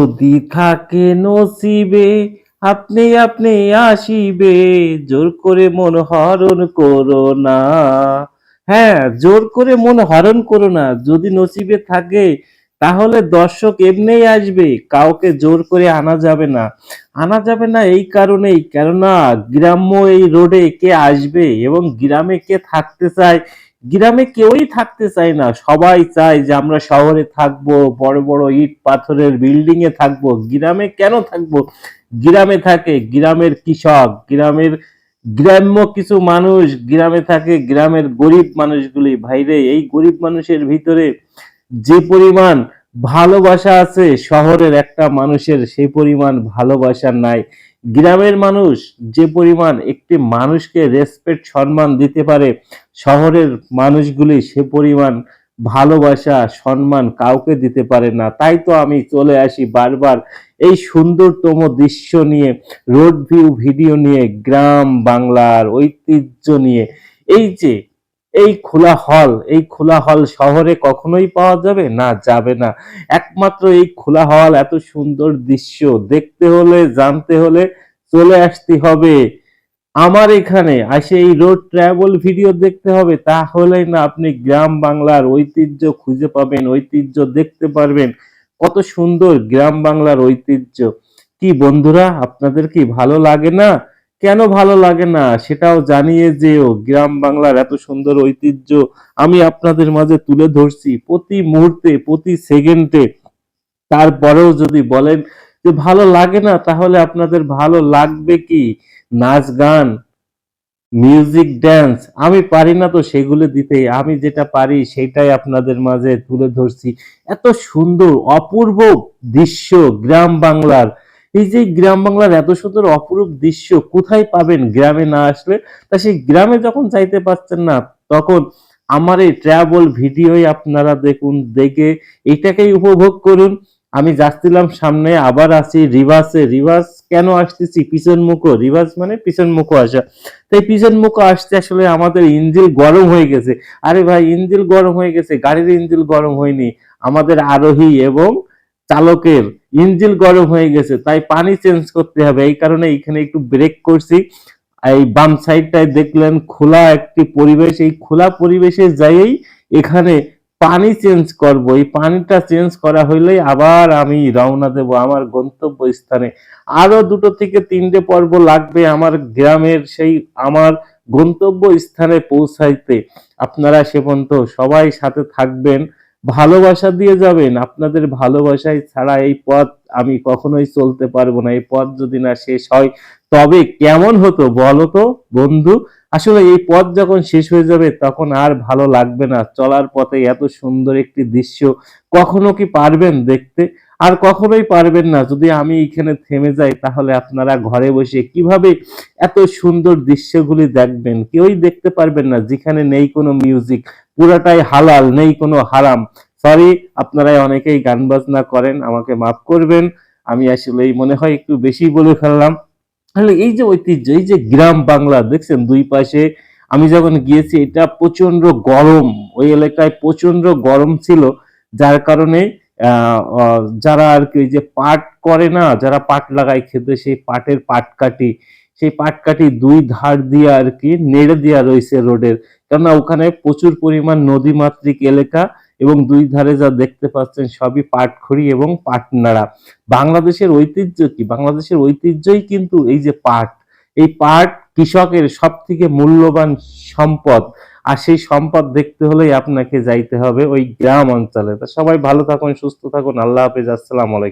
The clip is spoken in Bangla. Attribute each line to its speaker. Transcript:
Speaker 1: যদি থাকে নসিবে, আপনি আপনি আসিবে। জোর করে মন হরণ করো না। হ্যাঁ জোর করে মন হরণ করো না। যদি নসিবে থাকে, তাহলে দর্শক এমনিই আসবে। কাউকে জোর করে আনা যাবে না। আনা যাবে না এই কারণেই, কেননা গ্রাম্য এই রোডে কে আসবে এবং গ্রামে কে থাকতে চায় গ্রামে কেউই থাকতে চায় না। সবাই চায় যে আমরা শহরে থাকব, বড় বড় ইট পাথরের বিল্ডিং এ থাকব। গ্রামে কেন থাকব? গ্রামে থাকে গ্রামের কৃষক, গ্রামের গ্রাম্য কিছু মানুষ, গ্রামে থাকে গ্রামের গরিব মানুষগুলি। ভাইরে, এই গরিব মানুষের ভিতরে যে পরিমাণ ভালোবাসা আছে, শহরের একটা মানুষের সেই পরিমাণ ভালোবাসা নাই। গ্রামের মানুষ যে পরিমাণ একটি মানুষকে রেসপেক্ট সম্মান দিতে পারে, শহরের মানুষগুলি সে পরিমাণ ভালোবাসা, সম্মান কাউকে দিতে পারে না। তাই তো আমি চলে আসি বারবার এই সুন্দরতম দৃশ্য নিয়ে রোড ভিউ ভিডিও নিয়ে, গ্রাম বাংলার ঐতিহ্য নিয়ে। এই যে এই খোলা হল, এই খোলা হল শহরে কখনোই পাওয়া যাবে? না যাবে না। একমাত্র এই খোলা হল, এত সুন্দর দৃশ্য, দেখতে হলে, জানতে হলে চলে আসতে হবে। আমার এখানে আসে এই রোড ট্রাভেল ভিডিও দেখতে হবে, তাহলে না আপনি গ্রাম বাংলার ঐতিহ্য খুঁজে পাবেন, ঐতিহ্য দেখতে পারবেন। কত সুন্দর গ্রাম বাংলার ঐতিহ্য। কি বন্ধুরা, আপনাদের কি ভালো লাগে না? কেন ভালো লাগে না? সেটাও জানিয়ে যেও। গ্রাম বাংলার এত সুন্দর ঐতিহ্য আমি আপনাদের মাঝে তুলে ধরছি প্রতি মুহূর্তে, প্রতি সেকেন্ডে। তারপরেও যদি বলেন যে ভালো লাগে না, তাহলে আপনাদের ভালো লাগবে কি? নাচ গান মিউজিক ড্যান্স আমি পারি না তো সেগুলো দিতে। আমি যেটা পারি সেটাই আপনাদের মাঝে তুলে ধরছি। এত সুন্দর, অপূর্ব দৃশ্য গ্রাম বাংলার। এই যে গ্রাম বাংলার এত সুন্দর অপরূপ দৃশ্য কোথায় পাবেন গ্রামে না আসলে, তা সেই গ্রামে যখন যাইতে পারছেন না, তখন আমার এই ট্রাভেল ভিডিওই আপনারা দেখুন, দেখে এটাকেই উপভোগ করুন। আমি যাচ্ছিলাম সামনে, আবার আসি রিভার্সে। রিভার্স কেন আসতেছি? পিছন মুখো, রিভার্স মানে পিছন মুখো আসা। তাই পিছন মুখো আসতে আসলে আমাদের ইঞ্জিল গরম হয়ে গেছে। আরে ভাই ইঞ্জিল গরম হয়ে গেছে, গাড়ির ইঞ্জিল গরম হয়নি। আমাদের আরোহী এবং চালকের ইঞ্জিল গরম হয়ে গেছে, তাই পানি চেঞ্জ করতে হবে। এই কারণে এখানে একটু ব্রেক করছি। এই বাম সাইডটায় দেখলেন খোলা একটি পরিবেশ। এই খোলা পরিবেশে যাইয়েই এখানে পানি চেঞ্জ করব। এই পানিটা চেঞ্জ করা হইলেই আবার আমি রওনা দেব আমার গন্তব্য স্থানে আরও দুটো থেকে তিনটে পর্ব লাগবে আমার গ্রামের সেই আমার গন্তব্য স্থানে পৌঁছাইতে। আপনারা সে সবাই সাথে থাকবেন। ভালোবাসা দিয়ে যাবেন, আপনাদের ভালোবাসায় ছাড়া এই পথ আমি কখনোই চলতে পারব না। এই পথ যদি না শেষ হয়, তবে কেমন হতো বলো তো বন্ধু? আসলে এই পথ যখন শেষ হয়ে যাবে, তখন আর ভালো লাগবে না। চলার পথে এত সুন্দর একটি দৃশ্য কখনো কি পারবেন দেখতে? আর কখনোই পারবেন না। যদি আমি এখানে থেমে যাই, তাহলে আপনারা ঘরে বসে কীভাবে এত সুন্দর দৃশ্যগুলি দেখবেন? কেউই দেখতে পারবেন না। যেখানে নেই কোনো মিউজিক পুরাটাই হালাল, নেই কোনো হারাম। সরি আপনারা অনেকেই গান বাজনা করেন, আমাকে মাফ করবেন। আমি আসলে মনে হয় একটু বেশি বলে ফেললাম। তাহলে এই যে ঐতিহ্য, এই যে গ্রাম বাংলা, দেখছেন দুই পাশে, আমি যখন গিয়েছি, এটা প্রচণ্ড গরম। ওই এলাকায় প্রচণ্ড গরম ছিল, যার কারণে যারা আর কি যে পাট করে না, যারা পাট লাগায় খেতে, সেই পাটের পাটকাঠি, সেই পাটকাঠি দুই ধার দিয়ে আর কি নেড়ে দেওয়া রয়েছে রোডের। কেননা ওখানে প্রচুর পরিমাণ নদীমাতৃক এলাকা এবং দুই ধারে যা দেখতে পাচ্ছেন সবই পাটখড়ি এবং পাটনাড়া। বাংলাদেশের ঐতিহ্য কি? বাংলাদেশের ঐতিহ্যই কিন্তু এই যে পাট। এই পাট কৃষকের সব থেকে মূল্যবান সম্পদ। আর সেই সম্পদ দেখতে হলেই আপনাকে যাইতে হবে ওই গ্রাম অঞ্চলে। তা সবাই ভালো থাকুন, সুস্থ থাকুন। আল্লাহ হাফেজ। আসসালামু আলাইকুম।